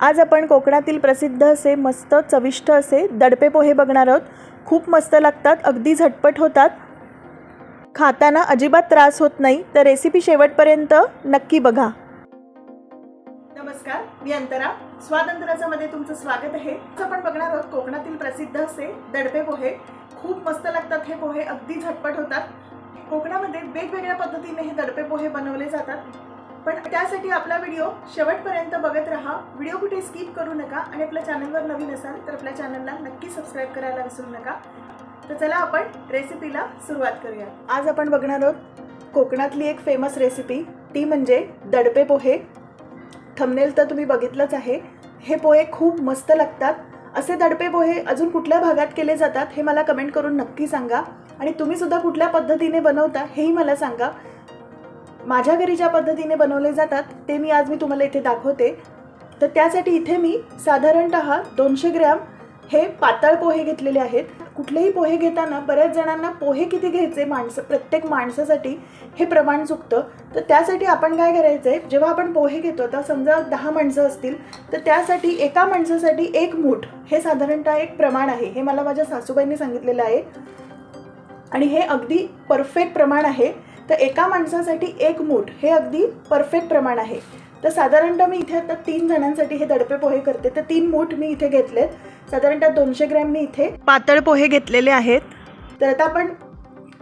आज आपण कोकणातील प्रसिद्ध असे मस्त चविष्ट असे दडपे पोहे बघणार आहोत. खूप मस्त लागतात अगदी झटपट होतात. खाताना अजिबात त्रास होत नाही तर रेसिपी शेवटपर्यंत नक्की बघा. नमस्कार मी अंतरा. स्वातंत्र्यामध्ये तुमचं स्वागत आहे. आपण बघणार आहोत कोकणातील प्रसिद्ध असे दडपे पोहे. खूप मस्त लागतात हे पोहे अगदी झटपट होतात. कोकणामध्ये वेगवेगळ्या पद्धतीने हे दडपे पोहे बनवले जातात. पण त्यासाठी आपला व्हिडिओ शेवटपर्यंत बघत राहा. व्हिडिओ कुठे स्किप करू नका आणि आपल्या चॅनलवर नवीन असाल तर आपल्या चॅनलला नक्की सबस्क्राईब करायला विसरू नका. तर चला आपण रेसिपीला सुरुवात करूया. आज आपण बघणार आहोत कोकणातली एक फेमस रेसिपी ती म्हणजे दडपे पोहे. थमनेल तर तुम्ही बघितलंच आहे. हे पोहे खूप मस्त लागतात. असे दडपे पोहे अजून कुठल्या भागात केले जातात हे मला कमेंट करून नक्की सांगा. आणि तुम्हीसुद्धा कुठल्या पद्धतीने बनवता हेही मला सांगा. माझ्या घरी ज्या पद्धतीने बनवले जातात ते मी आज मी तुम्हाला इथे दाखवते. तर त्यासाठी इथे मी साधारणत दोनशे ग्रॅम हे पातळ पोहे घेतलेले आहेत. कुठलेही पोहे घेताना बऱ्याच जणांना पोहे किती घ्यायचे माणसं प्रत्येक माणसासाठी हे प्रमाण चुकतं. तर त्यासाठी आपण काय करायचं आहे जेव्हा आपण पोहे घेतो आता समजा दहा माणसं असतील तर त्यासाठी एका माणसासाठी एक मूठ हे साधारणतः एक प्रमाण आहे. हे मला माझ्या सासूबाईंनी सांगितलेलं आहे. आणि हे अगदी परफेक्ट प्रमाण आहे. तर एका माणसासाठी एक मूठ हे अगदी परफेक्ट प्रमाण आहे. तर साधारणतः मी इथे आता तीन जणांसाठी हे दडपे पोहे करते. तर तीन मूठ मी इथे घेतलेत. साधारणतः दोनशे ग्रॅम मी इथे पातळ पोहे घेतलेले आहेत. तर आता आपण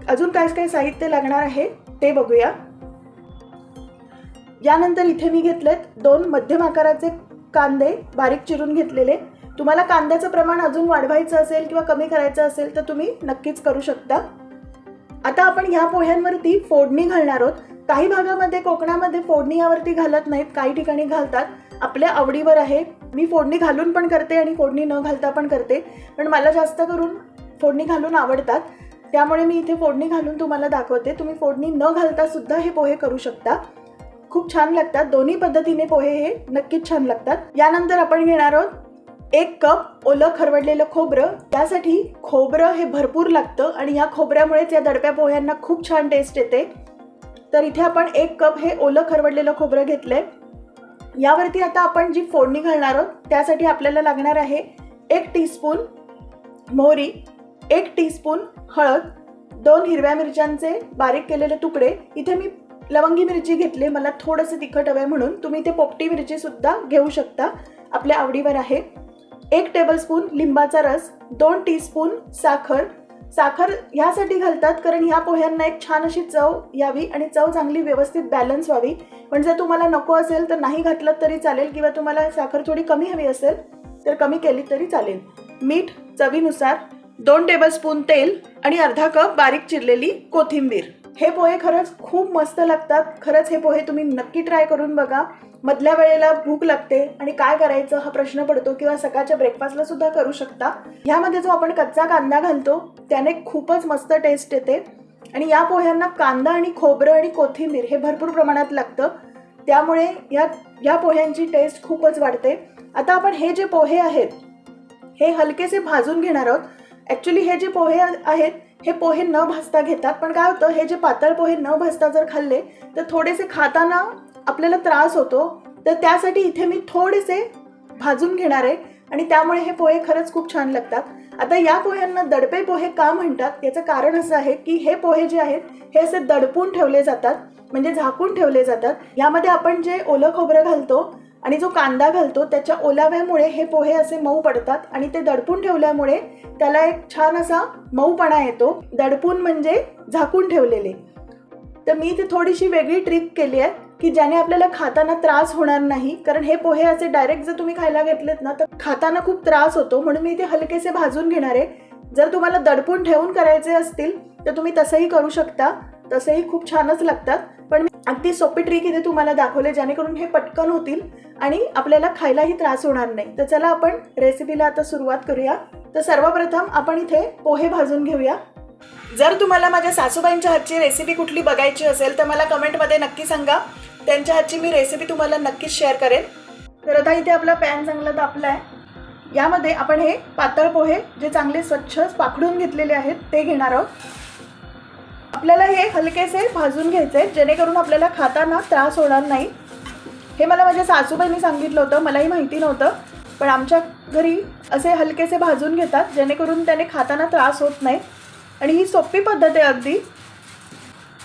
अजून काय काय साहित्य लागणार आहे ते बघूया. यानंतर इथे मी घेतलेत दोन मध्यम आकाराचे कांदे बारीक चिरून घेतलेले. तुम्हाला कांद्याचं प्रमाण अजून वाढवायचं असेल किंवा कमी करायचं असेल तर तुम्ही नक्कीच करू शकता. आता आपण ह्या पोह्यांवरती फोडणी घालणार आहोत. काही भागामध्ये कोकणामध्ये फोडणी यावरती घालत नाहीत. काही ठिकाणी घालतात. आपल्या आवडीवर आहे. मी फोडणी घालून पण करते आणि फोडणी न घालता पण करते. पण मला जास्त करून फोडणी घालून आवडतात. त्यामुळे मी इथे फोडणी घालून तुम्हाला दाखवते. तुम्ही फोडणी न घालता सुद्धा हे पोहे करू शकता. खूप छान लागतात. दोन्ही पद्धतीने पोहे हे नक्कीच छान लागतात. यानंतर आपण घेणार आहोत एक कप ओलं खरवडलेलं खोबरं त्यासाठी खोबरं हे भरपूर लागतं आणि या खोबऱ्यामुळेच या दडप्या पोह्यांना खूप छान टेस्ट येते. तर इथे आपण एक कप हे ओलं खरवडलेलं खोबरं घेतलंय. यावरती आता आपण जी फोडणी घालणार आहोत त्यासाठी आपल्याला लागणार आहे एक टीस्पून मोहरी एक टीस्पून हळद दोन हिरव्या मिरच्यांचे बारीक केलेले तुकडे. इथे मी लवंगी मिरची घेतली मला थोडंसं तिखट हवं म्हणून. तुम्ही इथे पोपटी मिरची सुद्धा घेऊ शकता. आपल्या आवडीवर आहे. एक टेबलस्पून लिंबाचा रस दोन टीस्पून साखर. साखर ह्यासाठी घालतात कारण ह्या पोह्यांना एक छान अशी चव यावी आणि चव चांगली व्यवस्थित बॅलन्स व्हावी. पण जर तुम्हाला नको असेल तर नाही घातलं तरी चालेल किंवा तुम्हाला साखर थोडी कमी हवी असेल तर कमी केली तरी चालेल. मीठ चवीनुसार दोन टेबलस्पून तेल आणि अर्धा कप बारीक चिरलेली कोथिंबीर. हे पोहे खरंच खूप मस्त लागतात. खरंच हे पोहे तुम्ही नक्की ट्राय करून बघा. मधल्या वेळेला भूक लागते आणि काय करायचं हा प्रश्न पडतो किंवा सकाळच्या ब्रेकफास्टला सुद्धा करू शकता. ह्यामध्ये जो आपण कच्चा कांदा घालतो त्याने खूपच मस्त टेस्ट येते. आणि या पोह्यांना कांदा आणि खोबरं आणि कोथिंबीर हे भरपूर प्रमाणात लागतं. त्यामुळे या या पोह्यांची टेस्ट खूपच वाढते. आता आपण हे जे पोहे आहेत हे हलकेसे भाजून घेणार आहोत. ॲक्च्युली हे जे पोहे आहेत हे पोहे न भाजता घेतात. पण काय होतं हे जे पातळ पोहे न भाजता जर खाल्ले तर थोडेसे खाताना आपल्याला त्रास होतो तर त्यासाठी इथे मी थोडेसे भाजून घेणार आहे. आणि त्यामुळे हे पोहे खरंच खूप छान लागतात. आता या पोह्यांना दडपे पोहे का म्हणतात? याचं कारण असं आहे की हे पोहे जे आहेत हे असे दडपून ठेवले जातात म्हणजे झाकून ठेवले जातात. यामध्ये आपण जे ओलं खोबरं घालतो आणि जो कांदा घालतो त्याच्या ओलाव्यामुळे हे पोहे असे मऊ पडतात आणि ते दडपून ठेवल्यामुळे त्याला एक छान असा मऊपणा येतो. दडपून म्हणजे झाकून ठेवलेले. तर मी इथे थोडीशी वेगळी ट्रिक केली आहे की ज्याने आपल्याला खाताना त्रास होणार नाही. कारण हे पोहे असे डायरेक्ट जर तुम्ही खायला घेतलेत ना तर खाताना खूप त्रास होतो. म्हणून मी इथे हलकेसे भाजून घेणार आहे. जर तुम्हाला दडपून ठेवून करायचे असतील तर तुम्ही तसंही करू शकता. तसेही खूप छानच लागतात. पण मी अगदी सोपी ट्रिक इथे तुम्हाला दाखवले जेणेकरून हे पटकन होतील आणि आपल्याला खायलाही त्रास होणार नाही. तर चला आपण रेसिपीला आता सुरुवात करूया. तर सर्वप्रथम आपण इथे पोहे भाजून घेऊया. जर तुम्हाला माझ्या सासूबाईंच्या हातची रेसिपी कुठली बघायची असेल तर मला कमेंटमध्ये नक्की सांगा. त्यांच्या हातची मी रेसिपी तुम्हाला नक्कीच शेअर करेन. तर आता इथे आपला पॅन चांगला तापला आहे. यामध्ये आपण हे पातळ पोहे जे चांगले स्वच्छ पाखडून घेतलेले आहेत ते घेणार आहोत. आपल्याला हे हलकेसे भाजून घ्यायचे आहेत, जेणेकरून आपल्याला खाताना त्रास होणार नाही. हे मला माझ्या सासूबाईंनी सांगितलं होतं मलाही माहिती नव्हतं. पण आमच्या घरी असे हलकेसे भाजून घेतात जेणेकरून त्याने खाताना त्रास होत नाही. आणि ही सोपी पद्धत आहे अगदी.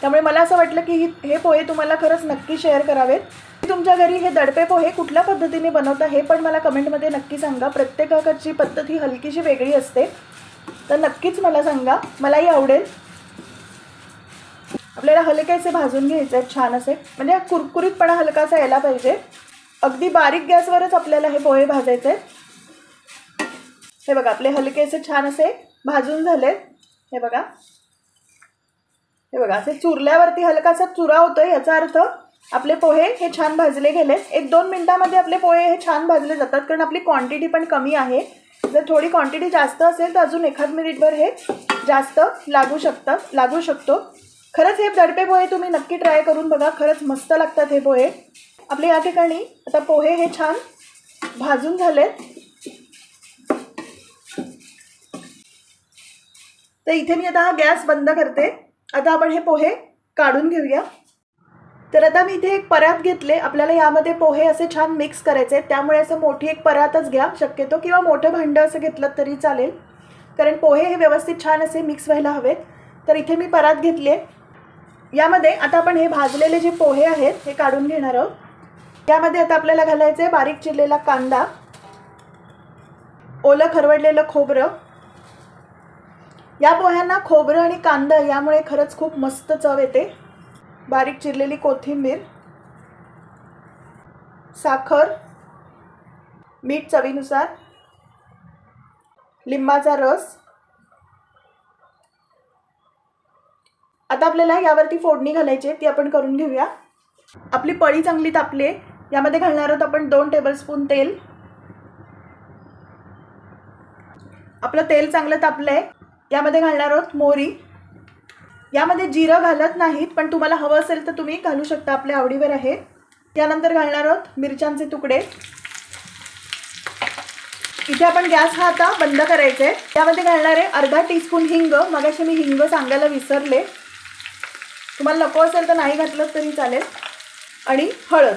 त्यामुळे मला असं वाटलं की ही हे पोहे तुम्हाला खरंच नक्की शेअर करावेत. तुमच्या घरी हे दडपे पोहे कुठल्या पद्धतीने बनवता हे पण मला कमेंटमध्ये नक्की सांगा. प्रत्येकाकडची पद्धत ही हलकीशी वेगळी असते. तर नक्कीच मला सांगा. मलाही आवडेल. आपल्याला हलके असे भाजून घ्यायचे आहेत छान असे म्हणजे कुरकुरीतपणा हलकासा यायला पाहिजे. अगदी बारीक गॅसवरच आपल्याला हे पोहे भाजायचे आहेत. हे बघा आपले हलके असे छान असे भाजून झालेत. हे बघा. हे बघा असे चुरल्यावरती हलकासा चुरा होतोय याचा अर्थ आपले पोहे हे छान भाजले गेले. एक दोन मिनटामध्ये आपले पोहे हे छान भाजले जातात कारण आपली क्वांटिटी पण कमी आहे. जर थोडी क्वांटिटी जास्त असेल तर अजून एखाद मिनिटभर हे जास्त लागू शकतात लागू शकतो. खरंच हे दडपे पोहे तुम्ही नक्की ट्राय करून बघा. खरंच मस्त लागतात हे पोहे. आपले या ठिकाणी आता पोहे हे छान भाजून झालेत. तर इथे मी आता हा गॅस बंद करते. आता आपण हे पोहे काढून घेऊया. तर आता मी इथे एक परात घेतले. आपल्याला यामध्ये पोहे असे छान मिक्स करायचे त्यामुळे असं मोठी एक परातच घ्या. शक्यतो किंवा मोठं भांडं असं घेतलं तरी चालेल. कारण पोहे हे व्यवस्थित छान असे मिक्स व्हायला हवेत. तर इथे मी परात घेतली आहे. यामध्ये आता आपण हे भाजलेले जे पोहे आहेत हे काढून घेणार आहोत. यामध्ये आता आपल्याला घालायचं आहे बारीक चिरलेला कांदा. ओलं खरवडलेलं खोबरं. या पोह्यांना खोबरं आणि कांदा यामुळे खरंच खूप मस्त चव येते. बारीक चिरलेली कोथिंबीर साखर मीठ चवीनुसार लिंबाचा रस. आता आपल्याला यावरती फोडणी घालायची आहे ती आपण करून घेऊया. आपली पळी चांगली तापली आहे. यामध्ये घालणार आहोत आपण दोन टेबलस्पून तेल. आपलं तेल चांगलं तापलं आहे यामध्ये घालणार आहोत मोहरी यामध्ये जिरं घालत नाहीत पण तुम्हाला हवं असेल तर तुम्ही घालू शकता. आपल्या आवडीवर आहे. त्यानंतर घालणार आहोत मिरच्यांचे तुकडे. इथे आपण गॅस हा आता बंद करायचा. आहे त्यामध्ये घालणार आहे अर्धा टीस्पून हिंग. मगाशी मी हिंग सांगायला विसरले. तुम्हाला नको असेल तर नाही घातलं तरी चालेल. आणि हळद.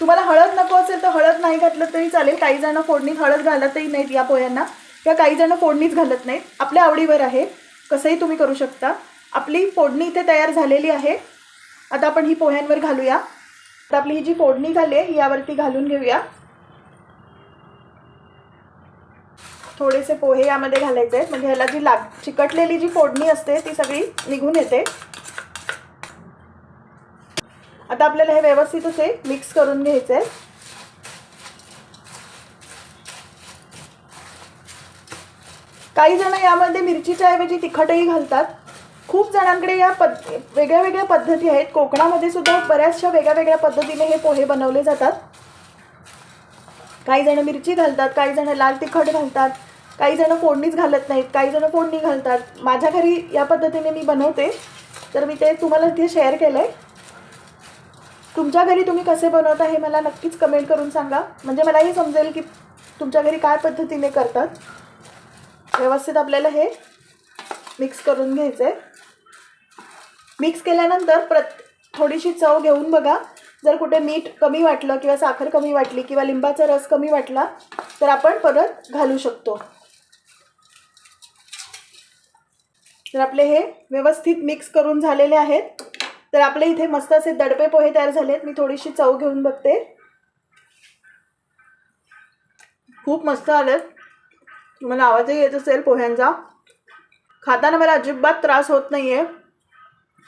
तुम्हाला हळद नको असेल तर हळद नाही घातलं तरी चालेल. काही जण फोडणीत हळद घालतही नाहीत या पोह्यांना. किंवा काही जण फोडणीच घालत नाहीत. आपल्या आवडीवर आहे. कसंही तुम्ही करू शकता. आपली फोडणी इथे तयार झालेली आहे. आता आपण ही पोह्यांवर घालूया. तर आपली ही जी फोडणी झाली आहे यावरती घालून घेऊया. थोडेसे पोहे यामध्ये घालायचे आहेत. म्हणजे ह्याला जी लाग चिकटलेली जी फोडणी असते ती सगळी निघून येते. आता आपल्याला हे व्यवस्थित असे मिक्स करून घ्यायचे आहे काही जण यामध्ये मिरचीच्या ऐवजी तिखटही घालतात. खूप जणांकडे या पद वेगळ्या वेगळ्या पद्धती आहेत. कोकणामध्ये सुद्धा बऱ्याचशा वेगळ्या वेगळ्या पद्धतीने हे पोहे बनवले जातात. काही जण मिरची घालतात काही जण लाल तिखट घालतात काही जण फोडणीच घालत नाहीत काही जण फोडणी घालतात. माझ्या घरी या पद्धतीने मी बनवते. तर मी ते तुम्हाला इथे शेअर केलं आहे तुमच्या घरी तुम्ही कसे बनवता हे मला नक्कीच कमेंट करून सांगा. म्हणजे मलाही समजेल की तुमच्या घरी काय पद्धतीने करतात. व्यवस्थित आपल्याला हे मिक्स करून घ्यायचं आहे मिक्स केल्यानंतर प्रत थोडीशी चव घेऊन बघा. जर कुठे मीठ कमी वाटलं किंवा साखर कमी वाटली किंवा लिंबाचा रस कमी वाटला तर आपण परत घालू शकतो. तर आपले हे व्यवस्थित मिक्स करून झालेले आहेत तर आपले इथे मस्त असे दडपे पोहे तयार झालेत. मी थोडीशी चव घेऊन बघते. खूप मस्त आलं तुम्हाला आवाजही येत असेल पोह्यांचा? खाताना मला अजिबात त्रास होत नाही आहे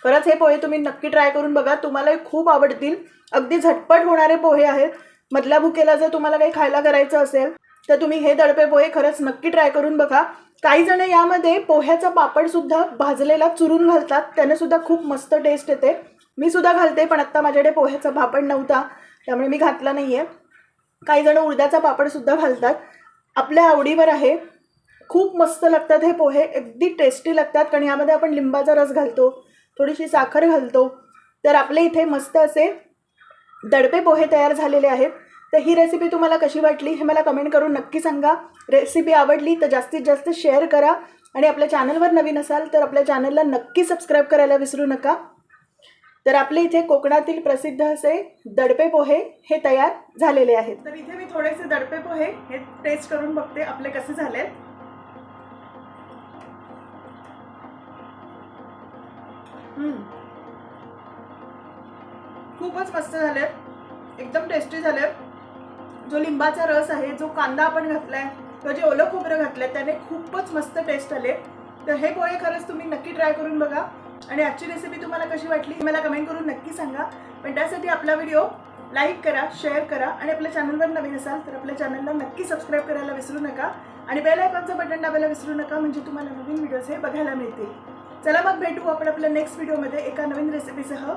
खरंच हे पोहे तुम्ही नक्की ट्राय करून बघा. तुम्हालाही खूप आवडतील. अगदी झटपट होणारे पोहे आहेत. मधल्या भुकेला जर तुम्हाला काही खायला करायचं असेल तर तुम्ही हे दडपे पोहे खरंच नक्की ट्राय करून बघा. काही जण यामध्ये पोह्याचा पापडसुद्धा भाजलेला चुरून घालतात. त्याने सुद्धा खूप मस्त टेस्ट येते. मी सुद्धा घालते पण आत्ता माझ्याकडे पोह्याचा पापड नव्हता. त्यामुळे मी घातला नाही आहे काही जण उडद्याचा पापडसुद्धा घालतात. आपल्या आवडीवर आहे. खूप मस्त लागतात हे पोहे. अगदी टेस्टी लागतात. कारण यामध्ये आपण लिंबाचा रस घालतो थोडीशी साखर घालतो. तर आपले इथे मस्त असे दडपे पोहे तयार झालेले आहेत. तर ही रेसिपी तुम्हाला कशी वाटली हे मला कमेंट करून नक्की सांगा. रेसिपी आवडली तर जास्तीत जास्त शेअर करा. आणि आपल्या चॅनलवर नवीन असाल तर आपल्या चॅनलला नक्की सबस्क्राईब करायला विसरू नका. तर आपले इथे कोकणातील प्रसिद्ध असे दडपे पोहे हे तयार झालेले आहेत. तर इथे मी थोडेसे दडपे पोहे हे टेस्ट करून बघते आपले कसे झाले खूपच मस्त झाले एकदम टेस्टी झाले जो लिंबाचा रस आहे जो कांदा आपण घातलाय किंवा जे ओलं खोबरं घातलंय त्याने खूपच मस्त टेस्ट आले. तर हे पोहे खरंच तुम्ही नक्की ट्राय करून बघा. आणि आजची रेसिपी तुम्हाला कशी वाटली मला कमेंट करून नक्की सांगा. पण त्यासाठी आपला व्हिडिओ लाईक करा शेअर करा. आणि आपल्या चॅनलवर नवीन असाल तर आपल्या चॅनलला नक्की सबस्क्राईब करायला विसरू नका. आणि बेल आयकॉनचं बटन दाबायला विसरू नका म्हणजे तुम्हाला नवीन व्हिडिओज हे बघायला मिळतील. चला मग भेटू आपण आपल्या नेक्स्ट व्हिडिओमध्ये एका नवीन रेसिपीसह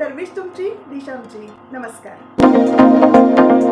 तर विश तुमची दिशा आमची. नमस्कार.